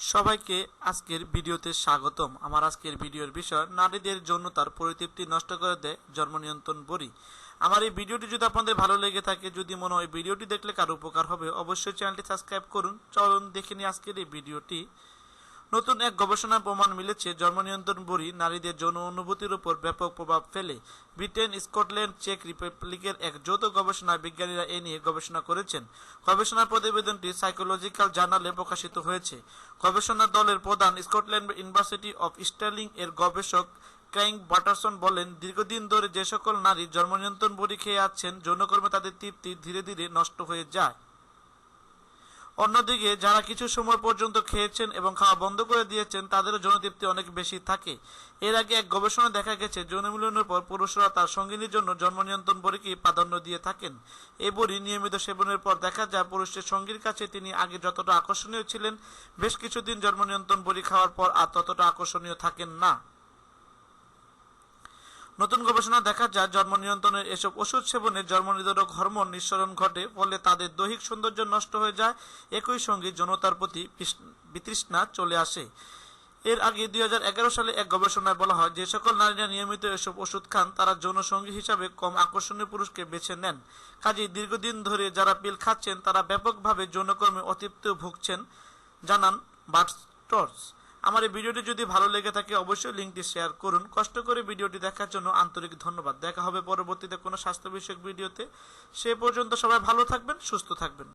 সবাইকে আজকের ভিডিওতে স্বাগতম। আমার আজকের ভিডিওর বিষয়, নারীদের জন্য তার পরিতৃপ্তি নষ্ট করে দেয়, জন্ম নিয়ন্ত্রণ বড়ি। আমার এই ভিডিওটি যদি আপনাদের ভালো লেগে থাকে, যদি মনে হয় ভিডিওটি দেখলে কারও উপকার হবে, অবশ্যই চ্যানেলটি সাবস্ক্রাইব করুন। চলুন দেখে নিই আজকের এই ভিডিওটি। নতুন এক গবেষণার প্রমাণ মিলেছে, জন্ম নিয়ন্ত্রণ বড়ি নারীদের যৌন অনুভূতির উপর ব্যাপক প্রভাব ফেলে। ব্রিটেন, স্কটল্যান্ড, চেক রিপাবলিকের এক যৌথ গবেষণায় বিজ্ঞানীরা এ নিয়ে গবেষণা করেছেন। গবেষণা প্রতিবেদনটি সাইকোলজিক্যাল জার্নালে প্রকাশিত হয়েছে। গবেষণা দলের প্রধান স্কটল্যান্ড ইউনিভার্সিটি অফ স্টার্লিং এর গবেষক ক্রাইং বাটারসন বলেন, দীর্ঘদিন ধরে যে সকল নারী জন্ম নিয়ন্ত্রণ বড়ি খেয়ে আছেন, যৌনকর্মে তাদের তৃপ্তি ধীরে ধীরে নষ্ট হয়ে যায়। অন্যদিকে, যারা কিছু সময় পর্যন্ত খেয়েছেন এবং খাওয়া বন্ধ করে দিয়েছেন, তাদেরও যৌনতৃপ্তি অনেক বেশি থাকে। এর আগে এক গবেষণায় দেখা গেছে, যৌন মিলনের পর পুরুষরা তার সঙ্গিনীর জন্য জন্ম নিয়ন্ত্রণ বড়িকে প্রাধান্য দিয়ে থাকেন। এই বড়ি নিয়মিত সেবনের পর দেখা যায় পুরুষের সঙ্গীর কাছে তিনি আগে যতটা আকর্ষণীয় ছিলেন, বেশ কিছুদিন জন্ম নিয়ন্ত্রণ বড়ি খাওয়ার পর আর ততটা আকর্ষণীয় থাকেন না। নতুন গবেষণা দেখা যায়, জন্ম নিয়ন্ত্রণের এসব ওষুধ সেবনে জন্ম নিরোধক হরমোন নিঃসরণ ঘটে, ফলে তাদের দৈহিক সৌন্দর্য নষ্ট হয়ে যায়। একই সঙ্গে যৌনতার প্রতি বিতৃষ্ণা চলে আসে। এর আগে দুই হাজার এগারো সালে এক গবেষণায় বলা হয়, যে সকল নারীরা নিয়মিত এসব ওষুধ খান, তারা যৌনসঙ্গী হিসাবে কম আকর্ষণীয় পুরুষকে বেছে নেন। কাজেই দীর্ঘদিন ধরে যারা পিল খাচ্ছেন, তারা ব্যাপকভাবে যৌনকর্মে অতৃপ্ত ভুগছেন, জানান বার্টস আমার এই ভিডিওটি যদি ভালো লেগে থাকে, অবশ্যই লিঙ্কটি শেয়ার করুন। কষ্ট করে ভিডিওটি দেখার জন্য আন্তরিক ধন্যবাদ। দেখা হবে পরবর্তীতে কোনো স্বাস্থ্য বিষয়ক ভিডিওতে। সে পর্যন্ত সবাই ভালো থাকবেন, সুস্থ থাকবেন।